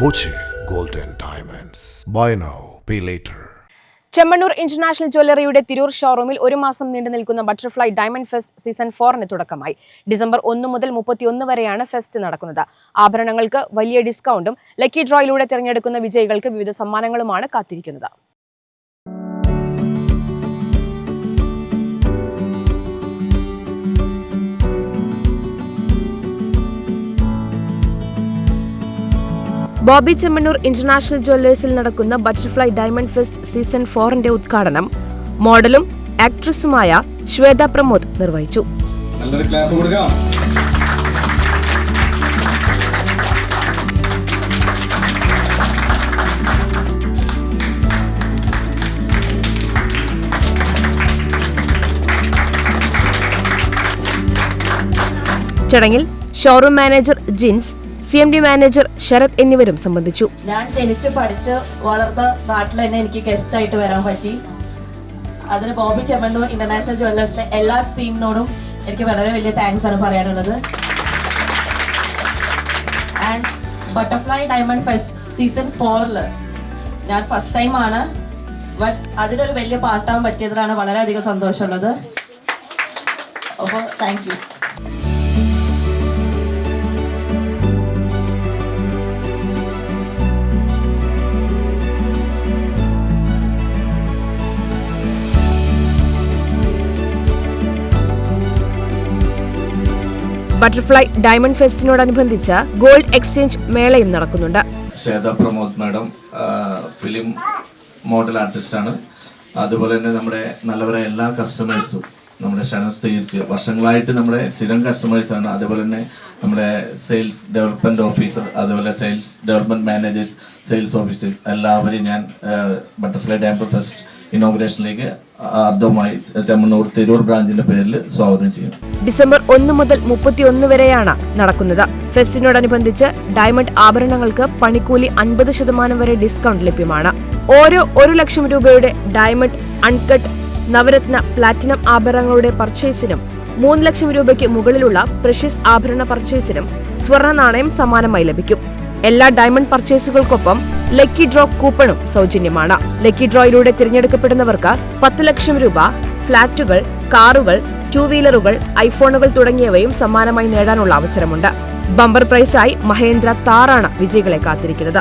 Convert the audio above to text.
Boche golden diamonds buy now pay later Chemmanur international ജ്വല്ലറിയുടെ Tirur ഷോറൂമിൽ ഒരു മാസം നീണ്ടു നിൽക്കുന്ന ബട്ടർഫ്ലൈ ഡയമണ്ട് ഫെസ്റ്റ് സീസൺ ഫോറിന് തുടക്കമായി. ഡിസംബർ ഒന്ന് മുതൽ മുപ്പത്തിയൊന്ന് വരെയാണ് ഫെസ്റ്റ് നടക്കുന്നത്. ആഭരണങ്ങൾക്ക് വലിയ ഡിസ്കൗണ്ടും ലക്കി ഡ്രോയിലൂടെ തിരഞ്ഞെടുക്കുന്ന വിജയികൾക്ക് വിവിധ സമ്മാനങ്ങളുമാണ് കാത്തിരിക്കുന്നത്. ബോബി ചെമ്മണ്ണൂർ ഇന്റർനാഷണൽ ജ്വല്ലേഴ്സിൽ നടക്കുന്ന ബട്ടർഫ്ലൈ ഡയമണ്ട് ഫെസ്റ്റ് സീസൺ ഫോറിന്റെ ഉദ്ഘാടനം മോഡലും ആക്ട്രസുമായ ശ്വേത പ്രമോദ് നിർവഹിച്ചു. ചടങ്ങിൽ showroom manager Jins C M D manager Sarath എന്നിവരും സംബന്ധിച്ചു. ഞാൻ ജനിച്ച് പഠിച്ച് വളർന്ന നാട്ടിൽ തന്നെ എനിക്ക് ഗസ്റ്റ് ആയിട്ട് വരാൻ പറ്റി. അതിന് ബോബി ചെമ്മണ്ണൂർ ഇന്റർനാഷണൽ ജുവല്ലേഴ്സിലെ എല്ലാ ടീമിനോടും എനിക്ക് വളരെ വലിയ താങ്ക്സ് ആണ് പറയാനുള്ളത്. And butterfly diamond fest season ഫോറിൽ ഞാൻ ഫസ്റ്റ് ടൈം ആണ്. ബട്ട് അതിനൊരു വലിയ പാട്ടാൻ പറ്റിയതിലാണ് വളരെയധികം സന്തോഷമുള്ളത്. അപ്പോൾ താങ്ക് യു ബട്ടർഫ്ലൈ ഡയമണ്ട് ഫെസ്റ്റിനോടനുബന്ധിച്ച് ഗോൾഡ് എക്സ്ചേഞ്ച് മേളയും നടക്കുന്നുണ്ട് Shweta Pramod madam film model ആർട്ടിസ്റ്റാണ് അതുപോലെ തന്നെ നമ്മുടെ നല്ലവരെ എല്ലാ കസ്റ്റമേഴ്സും നമ്മുടെ ക്ഷണം തീർച്ച വർഷങ്ങളായിട്ട് നമ്മുടെ സ്ഥിരം ആണ്. അതുപോലെ തന്നെ നമ്മുടെ സെയിൽസ് ഡെവലപ്മെന്റ് ഓഫീസർ അതുപോലെ sales development managers sales officers എല്ലാവരെയും ഞാൻ ബട്ടർഫ്ലൈ ഡാമ്പർ ഫെസ്റ്റ് ഇനോഗ്രേഷനിലേക്ക് ആർദ്രമായി ചെമ്മണ്ണൂർ തിരൂർ ബ്രാഞ്ചിന്റെ പേരിൽ സ്വാഗതം ചെയ്യും. ഡിസംബർ ഒന്ന് മുതൽ മുപ്പത്തിയൊന്ന് വരെയാണ് നടക്കുന്നത്. ഫെസ്റ്റിനോടനുബന്ധിച്ച് ഡയമണ്ട് ആഭരണങ്ങൾക്ക് പണിക്കൂലി അൻപത് ശതമാനം വരെ ഡിസ്കൗണ്ട് ലഭ്യമാണ്. ഓരോ ഒരു ലക്ഷം രൂപയുടെ ഡയമണ്ട് അൺകട്ട് നവരത്ന പ്ലാറ്റിനം ആഭരണങ്ങളുടെ പർച്ചേസിനും മൂന്ന് ലക്ഷം രൂപയ്ക്ക് മുകളിലുള്ള പ്രഷ്യസ് ആഭരണ പർച്ചേസിനും സ്വർണ നാണയം സമാനമായി ലഭിക്കും. എല്ലാ ഡയമണ്ട് പർച്ചേസുകൾക്കൊപ്പം ലക്കി ഡ്രോ കൂപ്പണും സൗജന്യമാണ്. ലക്കി ഡ്രോയിലൂടെ തിരഞ്ഞെടുക്കപ്പെടുന്നവർക്ക് പത്ത് ലക്ഷം രൂപ ഫ്ളാറ്റുകൾ കാറുകൾ ടൂ വീലറുകൾ ഐഫോണുകൾ തുടങ്ങിയവയും സമ്മാനമായി നേടാനുള്ള അവസരമുണ്ട്. ബമ്പർ പ്രൈസായി മഹേന്ദ്ര താറാണ് വിജയികളെ കാത്തിരിക്കുന്നത്.